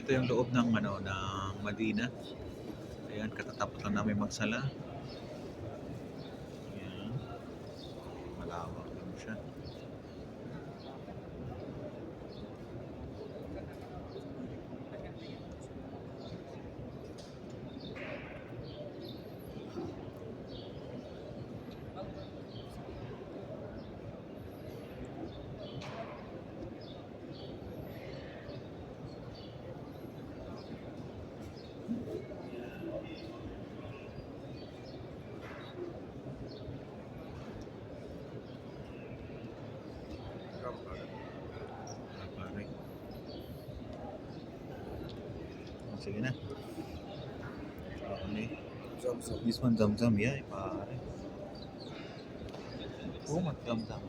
Ito yung loob ng ano ng Madina. Ayan, katatapos lang namin magsala. Ayan. Malawak lang siya. Pare. Oh, sige na. Okay. This one zam-zam, yeah, pare. Oh, mag-zam-zam.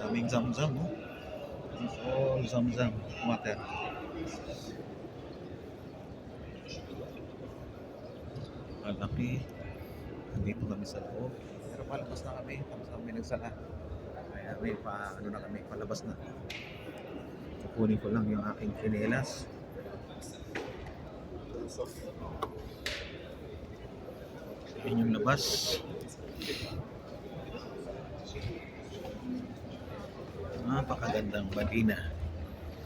Daming zam-zam, oh. This all zam-zam water. Malaki. Nandito kami sa loob. Pero palabas na kami. Tapos kami nagsala. Kaya may pa, ano na kami, palabas na. Kukunin ko lang yung aking kinelas. Yan yung labas. Napakagandang Madina.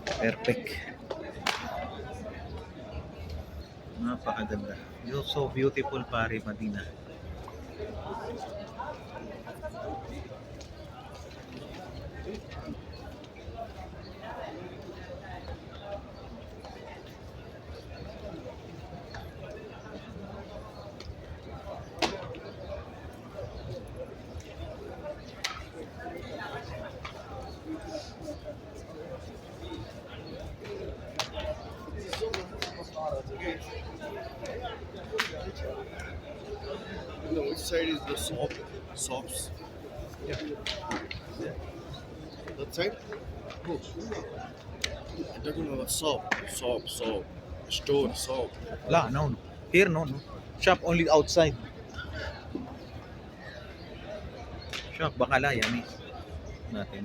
Perfect. Napakaganda. You're so beautiful, pare, Madina. Thank you. No, which side is the soap? Soaps? Yeah. That side? Oh. I'm talking about soap. Soap, soap. Store, soap. Wala, no, no. Here, no, no. Shop only outside. Shop, bakala, yummy. Natin.